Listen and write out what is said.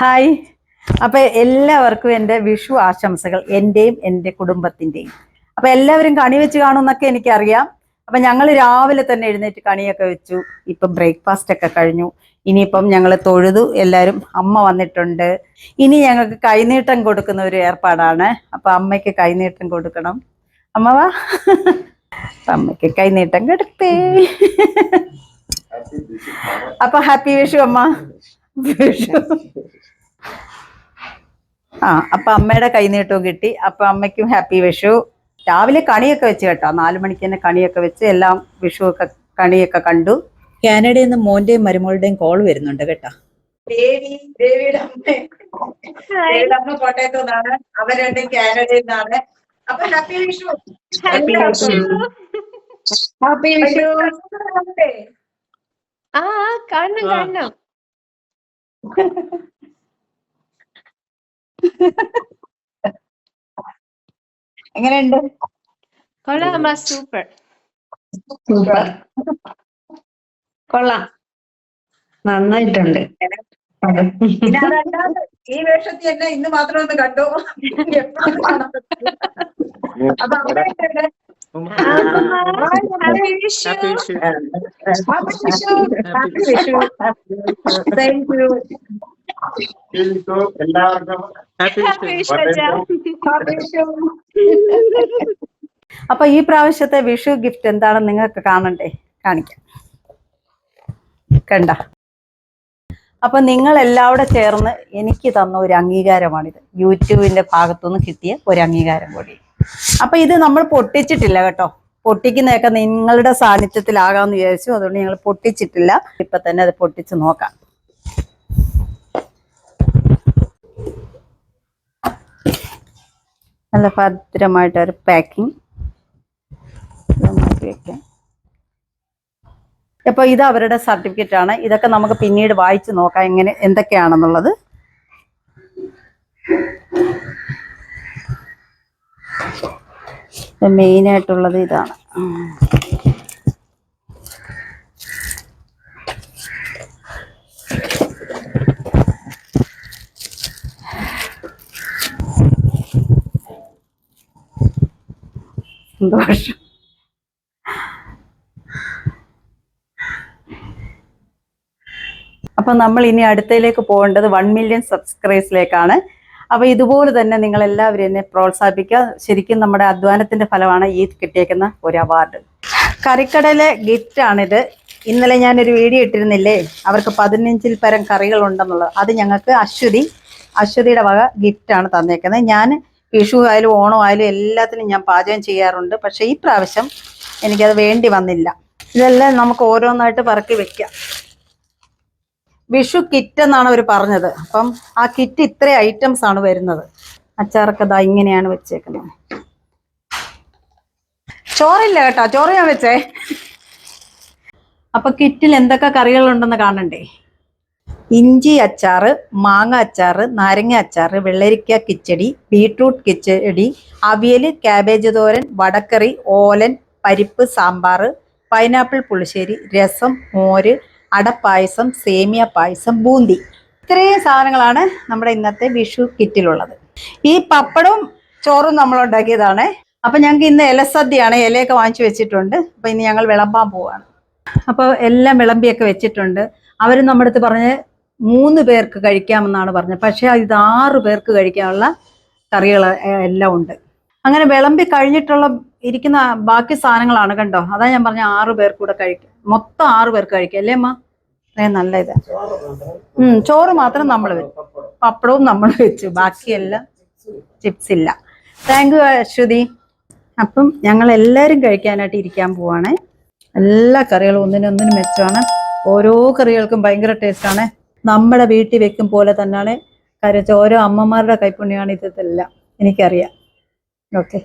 Hi. അപ്പൊ എല്ലാവർക്കും എന്റെ വിഷു ആശംസകൾ എന്റെയും എന്റെ കുടുംബത്തിന്റെയും. അപ്പൊ എല്ലാവരും കണി വെച്ച് കാണുമെന്നൊക്കെ എനിക്കറിയാം. അപ്പൊ ഞങ്ങൾ രാവിലെ തന്നെ എഴുന്നേറ്റ് കണിയൊക്കെ വെച്ചു. ഇപ്പം ബ്രേക്ക്ഫാസ്റ്റ് ഒക്കെ കഴിഞ്ഞു. ഇനിയിപ്പം ഞങ്ങൾ തൊഴുതു. എല്ലാവരും അമ്മ വന്നിട്ടുണ്ട്. ഇനി ഞങ്ങൾക്ക് കൈനീട്ടം കൊടുക്കുന്ന ഒരു ഏർപ്പാടാണ്. അപ്പൊ അമ്മയ്ക്ക് കൈനീട്ടം കൊടുക്കണം. അമ്മ വാ. അമ്മയ്ക്ക് കൈനീട്ടം കൊടുത്തേ. അപ്പൊ ഹാപ്പി വിഷു അമ്മ. വിഷു. ആ അപ്പൊ അമ്മയുടെ കൈനീട്ടവും കിട്ടി അപ്പൊ അമ്മയ്ക്കും ഹാപ്പി വിഷു രാവിലെ കണിയൊക്കെ വെച്ച് കേട്ടോ നാലു മണിക്ക് തന്നെ കണിയൊക്കെ വെച്ച് എല്ലാം വിഷു ഒക്കെ കണിയൊക്കെ കണ്ടു കാനഡയിൽ നിന്ന് മോന്റെയും മരുമോളുടെയും കോൾ വരുന്നുണ്ട് കേട്ടോ ദേവി ദേവിയുടെ അമ്മ ദേവിയുടെ അമ്മ കോട്ടയത്തു നിന്നാണ് അവർ രണ്ടും കാനഡയിൽ നിന്നാണ് അപ്പൊ happy Vishu happy Vishu happy Vishu ആ കാണണം. കാണണം എങ്ങനെയുണ്ട്? കൊള്ളാം സൂപ്പർ. സൂപ്പർ. കൊള്ളാം. നന്നായിട്ടുണ്ട്. ഈ വേഷത്തിൽ എന്നെ ഇന്ന് മാത്രം ഒന്ന് കണ്ടു. അപ്പൊ വിഷു. Happy. Thank you. എല്ലാവർക്കും. അപ്പൊ ഈ പ്രാവശ്യത്തെ വിഷു ഗിഫ്റ്റ് എന്താണെന്ന് നിങ്ങൾക്ക് കാണണ്ടേ? കാണിക്കാം. കണ്ട. അപ്പൊ നിങ്ങൾ എല്ലാവരും ചേർന്ന് എനിക്ക് തന്ന ഒരു അംഗീകാരമാണിത്. യൂട്യൂബിന്റെ ഭാഗത്തുനിന്ന് കിട്ടിയ ഒരു അംഗീകാരം കൂടി. അപ്പൊ ഇത് നമ്മൾ പൊട്ടിച്ചിട്ടില്ല കേട്ടോ. പൊട്ടിക്കുന്നതൊക്കെ നിങ്ങളുടെ സാന്നിധ്യത്തിലാകാമെന്ന് വിചാരിച്ചു. അതുകൊണ്ട് ഞങ്ങൾ പൊട്ടിച്ചിട്ടില്ല. ഇപ്പൊ തന്നെ അത് പൊട്ടിച്ച് നോക്കാം. നല്ല ഭദ്രമായിട്ട് ഒരു പാക്കിംഗ് മാറ്റി വെക്കാം. അപ്പൊ ഇത് അവരുടെ സർട്ടിഫിക്കറ്റ് ആണ്. ഇതൊക്കെ നമുക്ക് പിന്നീട് വായിച്ചു നോക്കാം എങ്ങനെ എന്തൊക്കെയാണെന്നുള്ളത്. മെയിനായിട്ടുള്ളത് ഇതാണ്. സന്തോഷം. അപ്പൊ നമ്മൾ ഇനി അടുത്തയിലേക്ക് പോകേണ്ടത് വൺ മില്യൺ സബ്സ്ക്രൈബേഴ്സിലേക്കാണ് അപ്പൊ ഇതുപോലെ തന്നെ നിങ്ങൾ എല്ലാവരും എന്നെ പ്രോത്സാഹിപ്പിക്കുക. ശരിക്കും നമ്മുടെ അധ്വാനത്തിന്റെ ഫലമാണ് ഈ കിട്ടിയേക്കുന്ന ഒരു അവാർഡ് കറിക്കടയിലെ ഗിഫ്റ്റ് ആണിത്. ഇന്നലെ ഞാനൊരു വീഡിയോ ഇട്ടിരുന്നില്ലേ? അവർക്ക് പതിനഞ്ചിൽ പരം കറികൾ ഉണ്ടെന്നുള്ളത് അത് ഞങ്ങൾക്ക് അശ്വതി അശ്വതിയുടെ വക ഗിഫ്റ്റ് ആണ് തന്നേക്കുന്നത്. ഞാൻ വിഷു ആയാലും ഓണം ആയാലും എല്ലാത്തിനും ഞാൻ പാചകം ചെയ്യാറുണ്ട്. പക്ഷേ ഈ പ്രാവശ്യം എനിക്കത് വേണ്ടി വന്നില്ല. ഇതെല്ലാം നമുക്ക് ഓരോന്നായിട്ട് പറക്കി വെക്കാം. വിഷു കിറ്റ് എന്നാണ് അവർ പറഞ്ഞത്. അപ്പം ആ കിറ്റ് ഇത്ര ഐറ്റംസ് ആണ് വരുന്നത്. അച്ചാറൊക്കെ ദാ ഇങ്ങനെയാണ് വെച്ചേക്കുന്നത്. ചോറില്ല കേട്ടോ. ചോറ് ഞാൻ വെച്ചേ. അപ്പൊ കിറ്റിൽ എന്തൊക്കെ കറികളുണ്ടെന്ന് കാണണ്ടേ? ഇഞ്ചി അച്ചാർ മാങ്ങ അച്ചാർ നാരങ്ങ അച്ചാർ വെള്ളരിക്ക കിച്ചടി ബീട്രൂട്ട് കിച്ചടി അവിയൽ ക്യാബേജ് തോരൻ വടക്കറി ഓലൻ പരിപ്പ് സാമ്പാർ പൈനാപ്പിൾ പുളിശ്ശേരി രസം മോര് അടപ്പായസം സേമിയ പായസം ബൂന്തി. ഇത്രയും സാധനങ്ങളാണ് നമ്മുടെ ഇന്നത്തെ വിഷു കിറ്റിലുള്ളത്. ഈ പപ്പടവും ചോറും നമ്മൾ ഉണ്ടാക്കിയതാണ് അപ്പൊ ഞങ്ങൾക്ക് ഇന്ന് ഇലസദ്യയാണ്. ഇലയൊക്കെ വാങ്ങിച്ചു വെച്ചിട്ടുണ്ട്. അപ്പൊ ഇനി ഞങ്ങൾ വിളമ്പാൻ പോവുകയാണ് അപ്പോൾ എല്ലാം വിളമ്പിയൊക്കെ വെച്ചിട്ടുണ്ട്. അവർ നമ്മുടെ അടുത്ത് പറഞ്ഞ് മൂന്ന് പേർക്ക് കഴിക്കാമെന്നാണ് പറഞ്ഞത്. പക്ഷേ ഇത് ആറ് പേർക്ക് കഴിക്കാനുള്ള കറികൾ എല്ലാം ഉണ്ട്. അങ്ങനെ വിളമ്പി കഴിഞ്ഞിട്ടുള്ള ഇരിക്കുന്ന ബാക്കി സാധനങ്ങളാണ് കണ്ടോ? അതാ ഞാൻ പറഞ്ഞ ആറ് പേർക്ക് കൂടെ കഴിക്കും. മൊത്തം ആറ് പേർക്ക് കഴിക്കാം അല്ലേ അമ്മ? ഏ നല്ല ഇത്. ഉം ചോറ് മാത്രം നമ്മൾ വെച്ചു പപ്പടവും നമ്മൾ വെച്ചു. ബാക്കിയെല്ലാം ചിപ്സ് ഇല്ല. Thank you Aswathi. അപ്പം ഞങ്ങൾ എല്ലാവരും കഴിക്കാനായിട്ട് ഇരിക്കാൻ പോവാണേ. എല്ലാ കറികളും ഒന്നിനൊന്നിനും മെച്ചമാണ്. ഓരോ കറികൾക്കും ഭയങ്കര ടേസ്റ്റാണ് നമ്മുടെ വീട്ടിൽ വെക്കും പോലെ തന്നെയാണ് കരച്ച ഓരോ അമ്മമാരുടെ കൈപ്പുണ്യമാണ് ഇതെല്ലാം എനിക്കറിയാം. ഓക്കെ